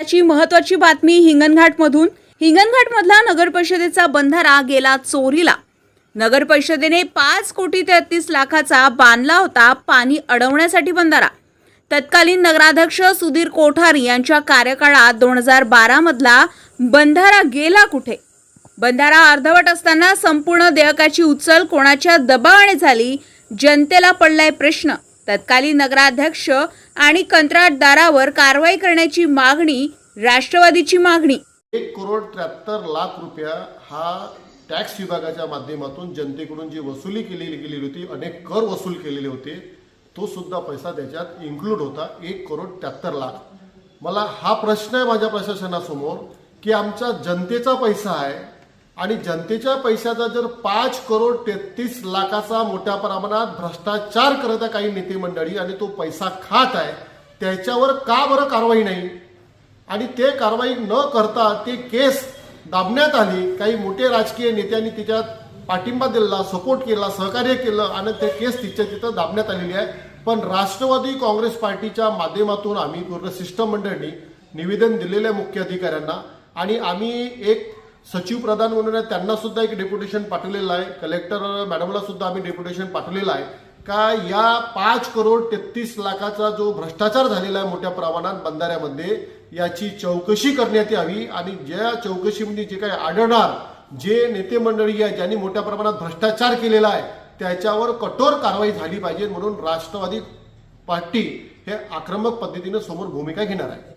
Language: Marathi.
ची महत्वाची बातमी हिंगणघाटमधून. हिंगणघाटमधला नगर परिषदेचा बंधारा गेला चोरीला. नगर परिषदेने पाच कोटी तेहतीस लाखाचा बांधला होता पाणी अडवण्यासाठी बंधारा. तत्कालीन नगराध्यक्ष सुधीर कोठारी यांच्या कार्यकाळात दोन हजार बारा मधला बंधारा गेला कुठे? बंधारा अर्धवट असताना संपूर्ण देयकाची उचल कोणाच्या दबावाने झाली? जनतेला पडलाय प्रश्न. तत्कालीन नगराध्यक्ष आणि कंत्राटदारावर कारवाई करण्याची मागणी राष्ट्रवादीची मागणी. एक करोड त्र्याहत्तर लाख रुपया हा टॅक्स विभागाच्या माध्यमातून जनतेकडून जी वसुली केलेली गेलेली होती अनेक कर वसूल केलेले होते तो सुद्धा पैसा त्याच्यात इन्क्लूड होता. एक करोड त्र्याहत्तर लाख. मला हा प्रश्न आहे माझ्या प्रशासनासमोर की आमचा जनतेचा पैसा आहे आणि जनतेच्या पैशाचा जर पाच करोड तेहतीस लाखाचा मोठ्या प्रमाणात भ्रष्टाचार करत आहे काही नेते मंडळी आणि तो पैसा खात आहे त्याच्यावर का बरं कारवाई नाही? आणि ते कारवाई न करता ते केस दाबण्यात आली काही मोठे राजकीय नेत्यांनी तिच्यात पाठिंबा दिला सपोर्ट केला सहकार्य केलं आणि ते केस तिच्या तिथं दाबण्यात आलेली आहे. पण राष्ट्रवादी काँग्रेस पार्टीच्या माध्यमातून आम्ही पूर्ण शिष्टमंडळाने निवेदन दिलेलं आहे मुख्य अधिकाऱ्यांना. आणि आम्ही एक सचिव प्रधान म्हणून त्यांना सुद्धा एक डेप्युटेशन पाठवलेलं आहे. कलेक्टर मॅडमला सुद्धा आम्ही डेप्युटेशन पाठवलेलं आहे. का या पाच करोड तेहतीस लाखाचा जो भ्रष्टाचार झालेला आहे मोठ्या प्रमाणात बंधाऱ्यामध्ये याची चौकशी करण्यात यावी आणि ज्या चौकशीमध्ये जे काही आढळणार जे नेते मंडळी आहे ज्यांनी मोठ्या प्रमाणात भ्रष्टाचार केलेला आहे त्याच्यावर कठोर कारवाई झाली पाहिजे म्हणून राष्ट्रवादी पार्टी हे आक्रमक पद्धतीने समोर भूमिका घेणार आहे.